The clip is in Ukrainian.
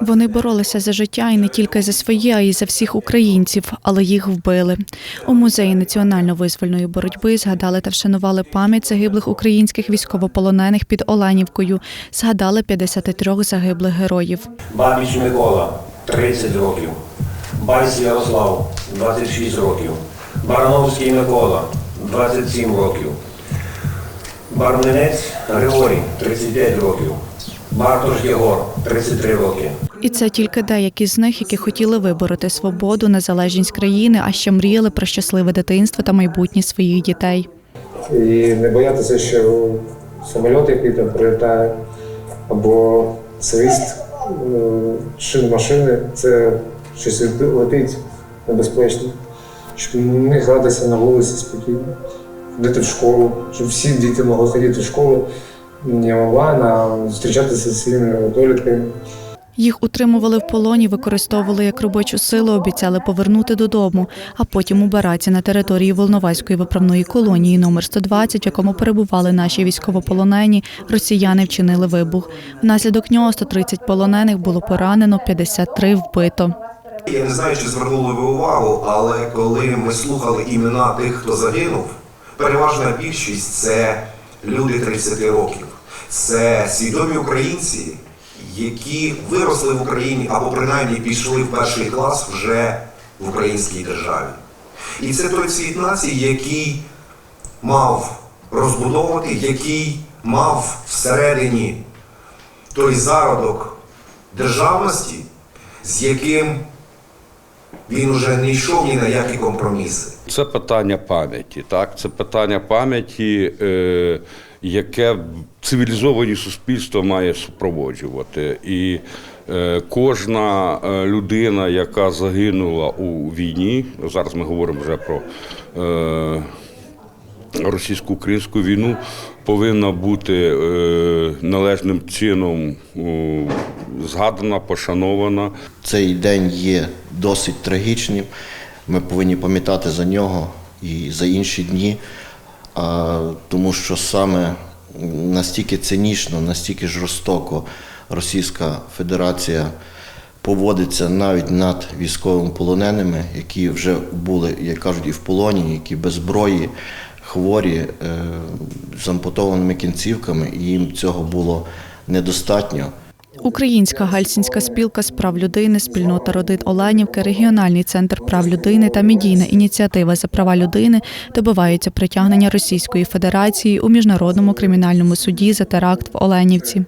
Вони боролися за життя і не тільки за своє, а й за всіх українців, але їх вбили. У музеї національно-визвольної боротьби згадали та вшанували пам'ять загиблих українських військовополонених під Оленівкою. Згадали 53 загиблих героїв. Бабіч Микола 30 років, Байс Ярослав 26 років, Барановський Микола 27 років, Барминець Григорій 35 років, Бартош Єгор 33 роки. І це тільки деякі з них, які хотіли вибороти свободу, незалежність країни, а ще мріяли про щасливе дитинство та майбутнє своїх дітей. І не боятися, що самоліт, який там прилітає, або свист е, шин машини, це щось летить небезпечно. Щоб не гратися на вулиці спокійно, ходити в школу, щоб всі діти могли ходити в школу не онлайн, а зустрічатися зі своїми одолітками. Їх утримували в полоні, використовували як робочу силу, обіцяли повернути додому, а потім у бараці на території Волноваської виправної колонії номер 120, в якому перебували наші військовополонені, росіяни вчинили вибух. Внаслідок нього 130 полонених було поранено, 53 вбито. Я не знаю, чи звернули ви увагу, але коли ми слухали імена тих, хто загинув, переважна більшість це люди 30 років. Це свідомі українці, які виросли в Україні або принаймні пішли в перший клас вже в українській державі. І це той цвіт нації, який мав розбудовувати, який мав всередині той зародок державності, з яким він уже не йшов ні на які компроміси. Це питання пам'яті, так? Це питання пам'яті, е, яке цивілізовані суспільства має супроводжувати. І е, кожна е, людина, яка загинула у війні, зараз ми говоримо вже про е, російсько-українську війну, повинна бути належним чином згадана, пошанована. Цей день є досить трагічним. Ми повинні пам'ятати за нього і за інші дні, а, тому що саме настільки цинічно, настільки жорстоко Російська Федерація поводиться навіть над військовими полоненими, які вже були, як кажуть, і в полоні, які без зброї, хворі, е, з ампутованими кінцівками, і їм цього було недостатньо. Українська гальсінська спілка з прав людини, спільнота родин Оленівки, регіональний центр прав людини та медійна ініціатива за права людини добиваються притягнення Російської Федерації у міжнародному кримінальному суді за теракт в Оленівці.